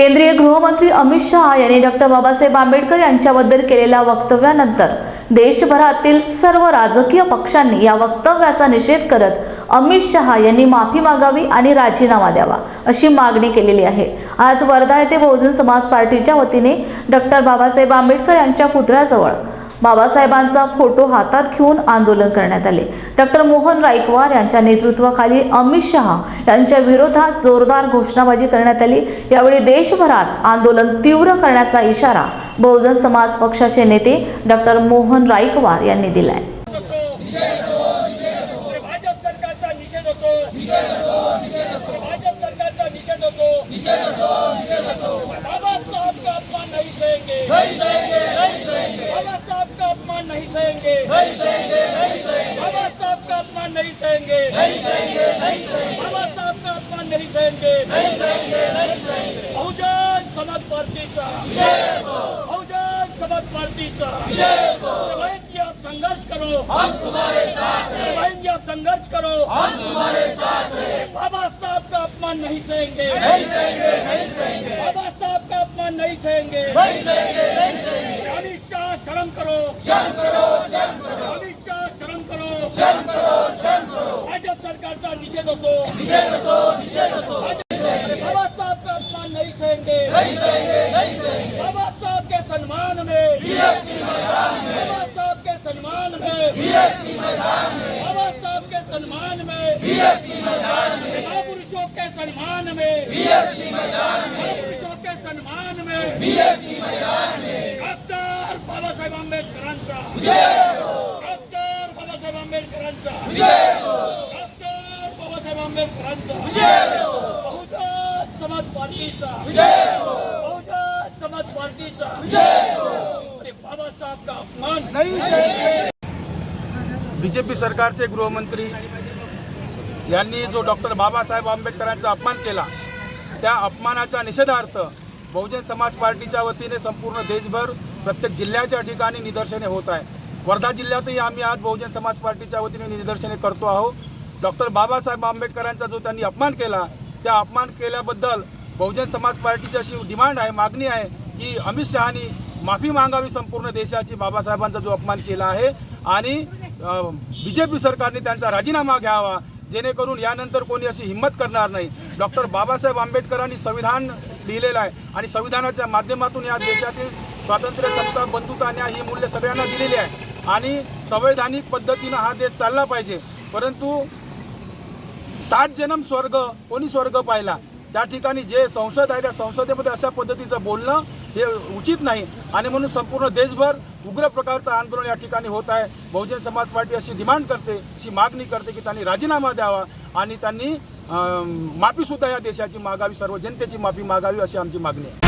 केंद्रीय गृहमंत्री अमित शहा यांनी डॉक्टर बाबासाहेब आंबेडकर यांच्याबद्दल केलेल्या वक्तव्यानंतर देशभरातील सर्व राजकीय पक्षांनी या वक्तव्याचा निषेध करत अमित शहा यांनी माफी मागावी आणि राजीनामा द्यावा अशी मागणी केलेली आहे. आज वर्धा येथे बहुजन समाज पार्टीच्या वतीने डॉक्टर बाबासाहेब आंबेडकर यांच्या पुतळ्याजवळ बाबासाहेबांचा फोटो हातात घेऊन आंदोलन करण्यात आले. डॉक्टर मोहन रायकवार यांच्या नेतृत्वाखाली अमित शहा यांच्या विरोधात जोरदार घोषणाबाजी करण्यात आली. यावेळी देशभरात आंदोलन तीव्र करण्याचा इशारा बहुजन समाज पक्षाचे नेते डॉक्टर मोहन रायकवार यांनी दिलाय. भाजप सरकारचा अपमान नहीं सहेंगे बाबासाहेब का अपमान नहीं सहेंगे बाबासाहेब का अपमान नहीं सहेंगे नहीं सहेंगे नहीं सहेंगे बहुजन समाज पार्टीचा बहुजन समाज पार्टीचा बहन जी आप संघर्ष करो बहन जी आप संघर्ष करो हम तुम्हारे साथ हैं बाबा साहब का अपमान नहीं सहेंगे नहीं सहेंगे नहीं सहेंगे बाबा साहब का अपमान नहीं सहेंगे नहीं सहेंगे नहीं सहेंगे शर्म करो। शर्म करो शर्म करो। अमित शाह शर्म करो। शर्म करो शर्म करो। भाजप सरकारचा निषेध असो। निषेध असो निषेध असो। डॉक्टर बाबासाहेब आंबेडकरांचा. डॉक्टर बाबासाहेब आंबेडकरांचा. बहुजन समाज पार्टीचा. बहुजन समाज पार्टीचा. अरे बाबासाहेब का अपमान? बीजेपी सरकारचे गृहमंत्री यांनी जो डॉक्टर बाबासाहेब आंबेडकरांचा अपमान केला त्या अपमानाच्या निषेधार्थ बहुजन समाज पार्टीच्या वतीने संपूर्ण देशभर प्रत्येक जिल्ह्याच्या ठिकाणी निदर्शने होत आहे. वर्धा जिल्ह्यातही आम्ही आज बहुजन समाज पार्टीच्या वतीने निदर्शने करतो आहोत. डॉक्टर बाबासाहेब आंबेडकरांचा जो त्यांनी अपमान केला त्या अपमान केल्याबद्दल बहुजन समाज पार्टीची अशी डिमांड आहे मागणी आहे की अमित शहानी माफी मागावी संपूर्ण देशाची बाबासाहेबांचा जो अपमान केला आहे आणि बी जे पी सरकारने त्यांचा राजीनामा घ्यावा जेणेकरून यानंतर कोणी अशी हिंमत करणार नाही. डॉक्टर बाबासाहेब आंबेडकरांनी संविधान लिहिलेलं आहे. आणि संविधानाच्या माध्यमातून या देशातील स्वातंत्र्य समता बंधुता न्याय ही मूल्य सगळ्यांना दिलेली आहे. आणि संवैधानिक पद्धतीनं हा देश चालला पाहिजे. परंतु सात जन्म स्वर्ग कोणी स्वर्ग पाहिला? त्या ठिकाणी जे संसद आहे त्या संसदेमध्ये अशा पद्धतीचं बोलणं हे उचित नाही. आणि म्हणून संपूर्ण देशभर उग्र प्रकारचं आंदोलन या ठिकाणी होत आहे. बहुजन समाज पार्टी अशी डिमांड करते अशी मागणी करते की त्यांनी राजीनामा द्यावा आणि त्यांनी माफीसुद्धा या देशाची मागावी सर्व जनतेची माफी मागावी अशी आमची मागणी आहे.